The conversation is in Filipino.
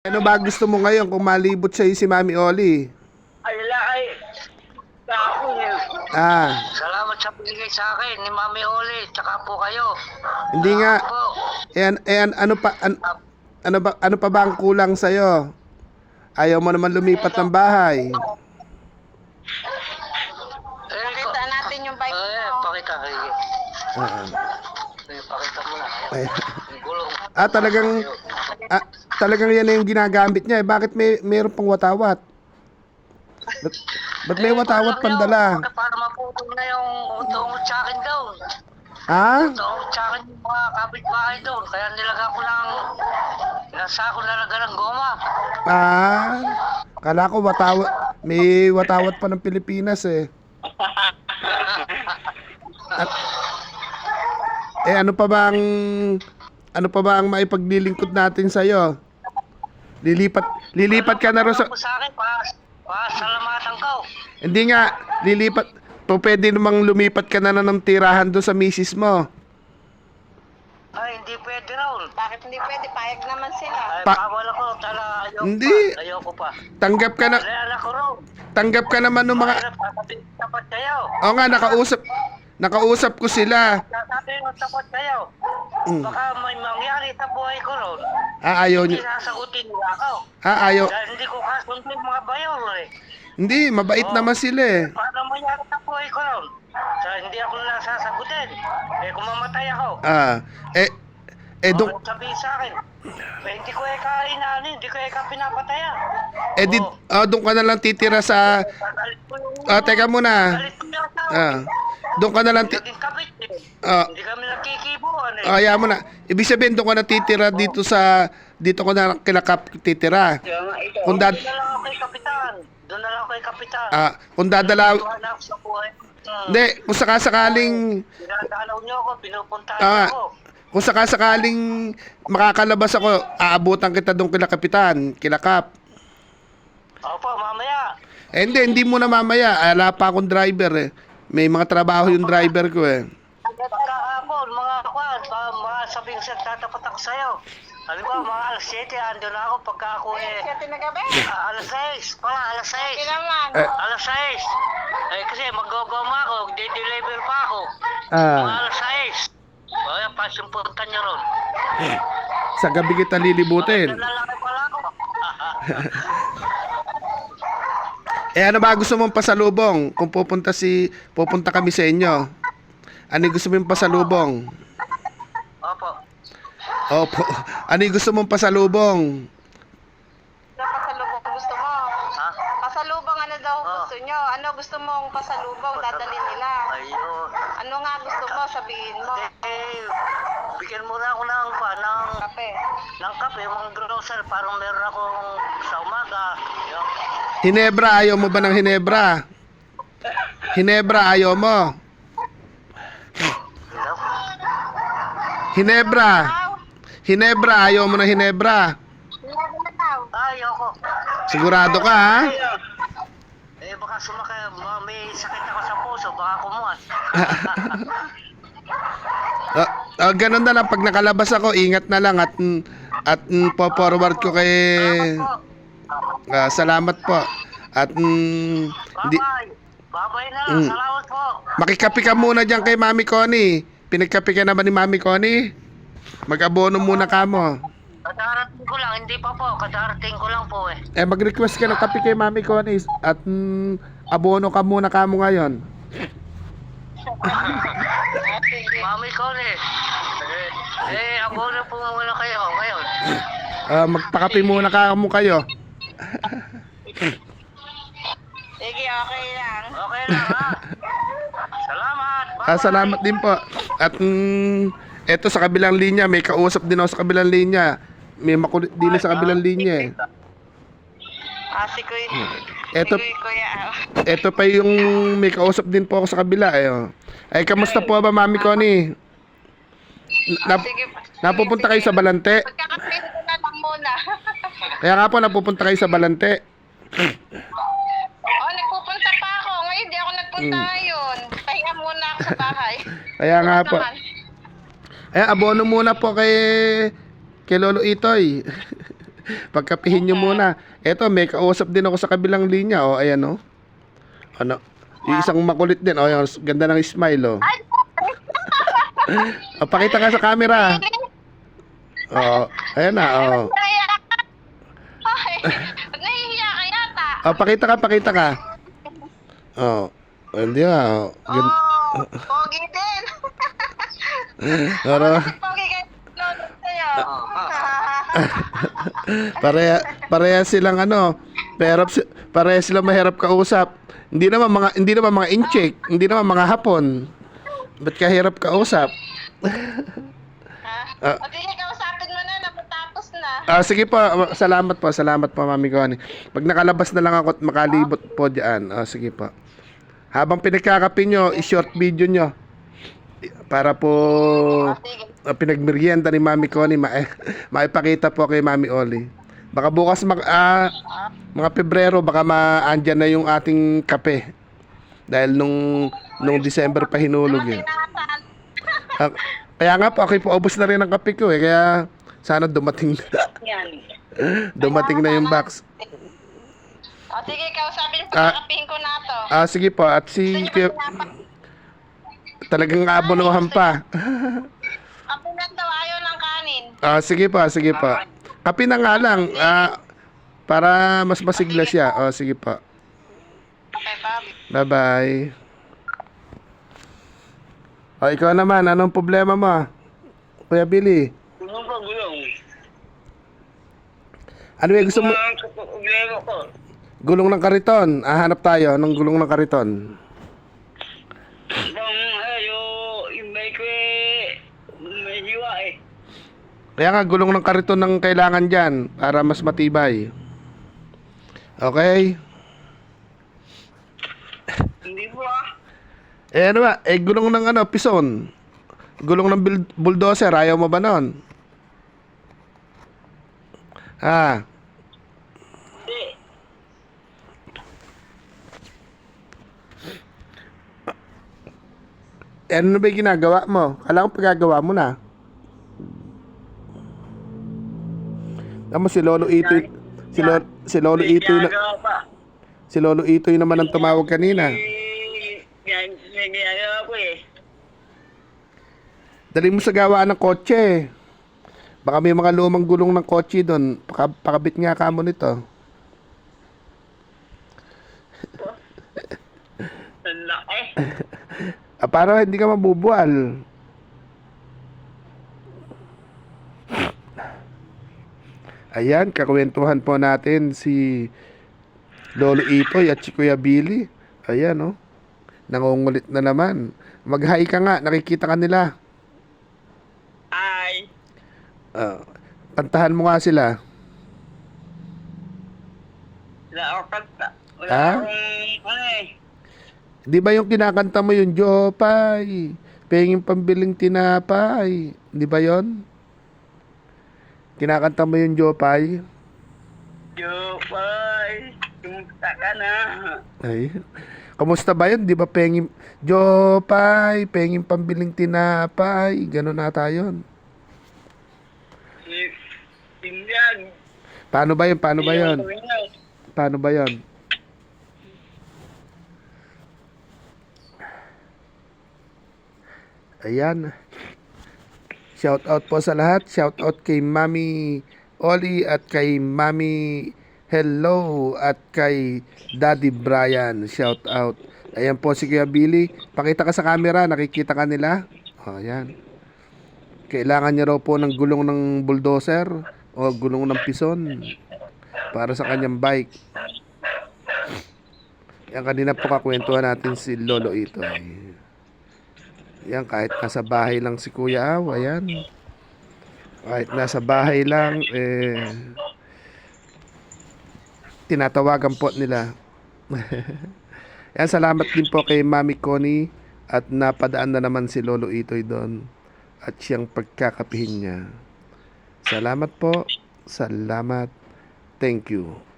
Ano ba gusto mo ngayon kung malibot sa'yo si Mami Oli? Ay, ay, sa ako eh. Ah, Salamat sa binigay sa akin ni Mami Oli, tsaka po kayo. hindi nga. Po. Ayan, ayan, ano pa, an- ano ba, ano pa ba ang kulang sa'yo? Ayaw mo naman lumipat ng bahay. Eh, Pakita natin yung bike Eh, mo. pakita. Eh, Ah, eh, pakita mo na. ay. Yung gulong. ah, talagang, ah, talagang yan na yung ginagamit niya. Eh. Bakit may, mayroon pang watawat? Ba't, ba't may watawat pandala? Para, maputol na yung utong sa akin daw. Ha? Utong sa akin yung mga kapitbahay doon. Kaya nilaga ko ng, nasa ako nalaga ng goma. Ah, kala ko watawat, may watawat pa ng Pilipinas eh. At, eh ano pa bang ano pa ba ang maipaglilingkod natin sa iyo? Lilipat lilipat ka na rin sa Ano sa akin, pa, pa, salamatan ko. Hindi nga lilipat po pwede namang lumipat ka na, na ng tirahan doon sa misis mo. Ay, hindi pwede raw. Bakit hindi pwede? Payag naman sila. Ay, Pa- bawal ako. Tala, ayoko Hindi. pa. Ayoko pa. Tanggap ka na Ay, anak ko raw. tanggap ka naman ng mga ko tapat kayo. Oo nga nakausap nakausap ko sila. Sasabihin ko tapat kayo. Mm. Baka may mangyari sa buhay ko ron. Ah, ayaw Hindi niyo. sasagutin nila ako. Ah, ayaw. Dahil hindi ko kasundo yung mga bayaw eh. Hindi, mabait naman sila eh. Paano mangyari sa buhay ko ron? Sa hindi ako na sasagutin. Eh, kung mamatay ako. Ah, eh eh doon oh, sabihin sa akin. Eh, hindi ko eka inaano, hindi ko eka pinapataya. eh di, ah, doon ka na lang titira sa. Ah, teka muna. Ah. Doon ka na lang ti- kabit eh. Ah. Hindi kami nagkikibuan eh. Kaya mo na. Ibig sabihin doon ka na titira dito sa dito ko na kilakap titira. Kung dad Doon na lang ako kay Kapitan. Doon na lang ako kay Kapitan. ah, kung ako sa buhay. Hmm. Hindi, kung sakasakaling Dinadalaw niyo ako, pinupuntahan Ah. ako. kung sakasakaling makakalabas ako, aabutan kita doon kila kapitan, kila kap. Opo, mamaya. Eh, hindi, hindi mo na mamaya. Ala pa akong driver eh. May mga trabaho yung driver ko eh. Pagkahapon, mga kwan, mga, mga sabing sa tatapat ako sa'yo. Ano ba, mga alas 7, ando na ako pagka ako eh. Siyete na gabi. ah, alas 6, pala, alas 6. Hindi naman. Eh. Alas 6. Eh, kasi mag-gogoma ako, di-deliver pa ako. Ah, Mga alas 6. O, yan, pasumpuntan niyo ron. sa gabi kita lilibutin. Lalaki pala ako. Eh ano ba gusto mong pasalubong kung pupunta si pupunta kami sa inyo? Ano yung gusto mong pasalubong? Opo. Opo. Ano yung gusto mong pasalubong? Pasalubong gusto mo? Ha? Pasalubong ano daw Ah. gusto nyo? Ano gusto mong pasalubong dadalhin nila? Ayun. Ano nga gusto mo sabihin mo? Eh, bigyan mo na ako ng, pa, ng, Kape. ng kape, mga grocery, parang meron akong sa umaga. Yun. Hinebra, ayaw mo ba ng Hinebra? Hinebra, ayaw mo. Hinebra. Hinebra, ayaw mo ng Hinebra. wala na daw. Ay, ako. Sigurado ka, ha? Eh, baka sumakay, ma- may sakit ako sa puso, baka kumuha. Ah, ah, ganun na lang pag nakalabas ako, ingat na lang at at mm, po-forward ko kay ah, salamat po. At mm, di. Bye-bye na. Mm. Salamat po. Makikapi ka muna diyan kay Mami Connie. Pinagkapi ka na ba ni Mami Connie? Mag-abono muna ka mo. Kadarating ko lang, hindi pa po. Kadarating ko lang po eh. Eh mag-request ka ng kape kay Mami Connie at mm, abono ka muna ka mo ngayon. Mami eh. Eh, eh abono po muna kayo ngayon. Ah, magpakape muna ka mo kayo. Sige, okay lang. Okay lang ha. Salamat. Ah, salamat din po. At mm, eto sa kabilang linya, may kausap din ako sa kabilang linya. May makulit din sa kabilang linya eh. Ah, si Kuya. Eto, Si Kuya, Kuya. ah. eto pa yung may kausap din po ako sa kabila eh. oh. Ay, kamusta po ba Mami Connie? Na, Sige. napupunta kayo sa Balante? Pagkakape ko na lang muna. Kaya nga po, napupunta kayo sa Balante. oh, nagpupunta pa ako. Ngayon, di ako nagpunta Mm. ngayon. Pahinga muna ako sa bahay. Kaya nga po. Naman. Eh, abono muna po kay kay Lolo Itoy. Pagkapihin nyo muna. Eto, may kausap din ako sa kabilang linya. O, ayan o. Ano? Yung isang makulit din. O, yung ganda ng smile o. O, pakita ka sa camera. O, ayan na. O. Ay, nahihiya ka yata. O, pakita ka, pakita ka. O. O, hindi ba? O, gan- Oh, pogi din. Pero, pogi kayo. Lolo sa'yo. pareha, pareha silang ano, pero pareha silang mahirap kausap. Hindi naman mga hindi naman mga incheck, hindi naman mga hapon. Ba't kahirap kausap? Ha? Ah. Ah, sige po, salamat po, salamat po Mami Connie. Pag nakalabas na lang ako at makalibot po diyan. Ah, sige po. Habang pinagkakape nyo, i-short video nyo. Para po uh, pinagmerienda ni Mami Connie, ma maipakita po kay Mami Oli. Baka bukas mag, ah, mga Pebrero, baka maandyan na yung ating kape. Dahil nung, nung December pa hinulog eh. Nasaan? Ah, kaya nga po, ako po ubos na rin ang kape ko eh. Kaya sana dumating Yan. dumating na yung box. O sige, kausapin ko. Ah. Kakapihin ko na to. Ah, sige po. At si Kuya- talagang abonohan pa. Kape na daw. Ayaw ng kanin. Ah, sige pa, sige pa. Kape na nga lang. Ah, para mas masigla siya. Oh, sige pa. Okay, Bob. Bye-bye. O, ikaw naman, anong problema mo? Kuya Billy, Gulong pa, gulong. Ano yung gusto mo? Ang problema ko. Gulong ng kariton. Ah, hanap tayo ng gulong ng kariton. Bang, ayo, yung may ko eh, may hiwa eh. Kaya nga, gulong ng kariton ng kailangan dyan para mas matibay. Okay? Hindi po ah. Eh ano ba? Eh gulong ng ano, pison. Gulong ng bulldozer, ayaw mo ba nun? Ha? Hindi. Eh, ano ba ginagawa mo? Kala ko pagagawa mo na. Tama si Lolo Itoy. Si, Lo, si Lolo Itoy na, si Lolo Itoy naman ang tumawag kanina. Eh, Ginagawa ko eh. Dali mo sa gawaan ng kotse. Baka may mga lumang gulong ng kotse doon. Paka, pakabit nga ka mo nito. Ang laki. Ah, para hindi ka mabubual. Ayan, kakwentuhan po natin si Lolo Itoy at si Kuya Billy. Ayan, oh. Nangungulit na naman. Mag-hi ka nga, nakikita ka nila. Ah, kantahan mo nga sila. Wala ako kanta. Wala Ah? akong, ano eh. Di ba yung kinakanta mo yung Jopay? Penging pambiling tinapay. Di ba yon? Kinakanta mo yung Jopay? Jopay, kumusta ka na? Ay. Kamusta ba yun? Di ba penging Jopay, penging pambiling tinapay. Ganun na tayo. Si- Tindihan. Paano ba yun? Paano ba yun? Paano ba yun? Ayan. Shout out po sa lahat. Shout out kay Mami Oli at kay Mami Hello at kay Daddy Brian. Shout out. Ayan po si Kuya Billy. Pakita ka sa camera. Nakikita ka nila. O, ayan. Kailangan niya raw po ng gulong ng bulldozer o gulong ng pison para sa kanyang bike. Yan kanina po kakwentuhan natin si Lolo Itoy. Yan kahit nasa bahay lang si Kuya Aw, ayan. Kahit nasa bahay lang, eh, tinatawagan po nila. yan, salamat din po kay Mami Connie at napadaan na naman si Lolo Itoy doon at siyang pagkakapihin niya. Salamat po. Salamat. Thank you.